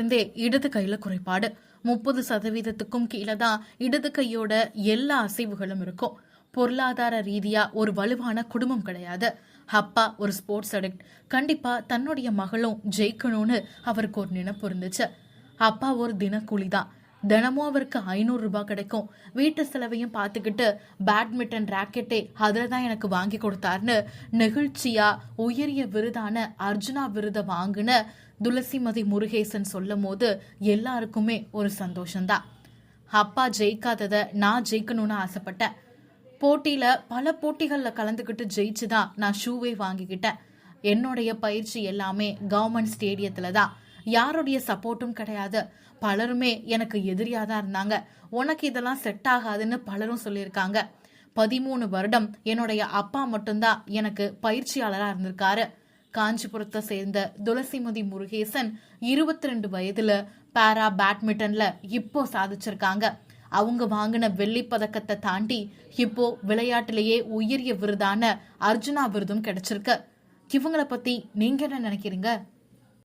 இருந்தே இடது கையில குறைபாடு. முப்பது சதவீதத்துக்கும் கீழே தான் இடது கையோட எல்லா அசைவுகளும் இருக்கும். பொருளாதார ரீதியா ஒரு வலுவான குடும்பம் கிடையாது. அப்பா ஒரு ஸ்போர்ட்ஸ் அடிக்ட். கண்டிப்பா தன்னுடைய மகளும் ஜெயிக்கணும்னு அவருக்கு ஒரு நினைப்பு இருந்துச்சு. அப்பா ஒரு தினக்கூலி தான் தினமும் அவருக்கு ஐநூறு ரூபாய் கிடைக்கும். வீட்டு செலவையும் பார்த்துக்கிட்டு பேட்மிண்டன் ராக்கெட்டே அதில் தான் எனக்கு வாங்கி கொடுத்தாருன்னு நெகிழ்ச்சியா உயரிய விருதான அர்ஜுனா விருதை வாங்கின துளசிமதி முருகேசன் சொல்லும் போது எல்லாருக்குமே ஒரு சந்தோஷம்தான் அப்பா ஜெயிக்காததை நான் ஜெயிக்கணும்னு ஆசைப்பட்டேன். போட்டியில பல போட்டிகளில் கலந்துக்கிட்டு ஜெயிச்சு தான் நான் ஷூவே வாங்கிக்கிட்டேன். என்னுடைய பயிற்சி எல்லாமே கவர்மெண்ட் ஸ்டேடியத்துல தான் யாருடைய சப்போர்ட்டும் கிடையாது. பலருமே எனக்கு எதிரியா தான் இருந்தாங்க. உனக்கு இதெல்லாம் செட் ஆகாதுன்னு பலரும் சொல்லியிருக்காங்க. பதிமூணு வருடம் என்னுடைய அப்பா மட்டும்தான் எனக்கு பயிற்சியாளரா இருந்திருக்காரு. காஞ்சிபுரத்தை சேர்ந்த துளசிமதி முருகேசன் இருபத்தி ரெண்டு வயதுல பேரா பேட்மிண்டன்ல இப்போ சாதிச்சிருக்காங்க. அவங்க வாங்கின வெள்ளி பதக்கத்தை தாண்டி இப்போ விளையாட்டிலேயே உயரிய விருதான அர்ஜுனா விருதும் கிடைச்சிருக்கு. இவங்களை பத்தி நீங்க என்ன நினைக்கிறீங்க?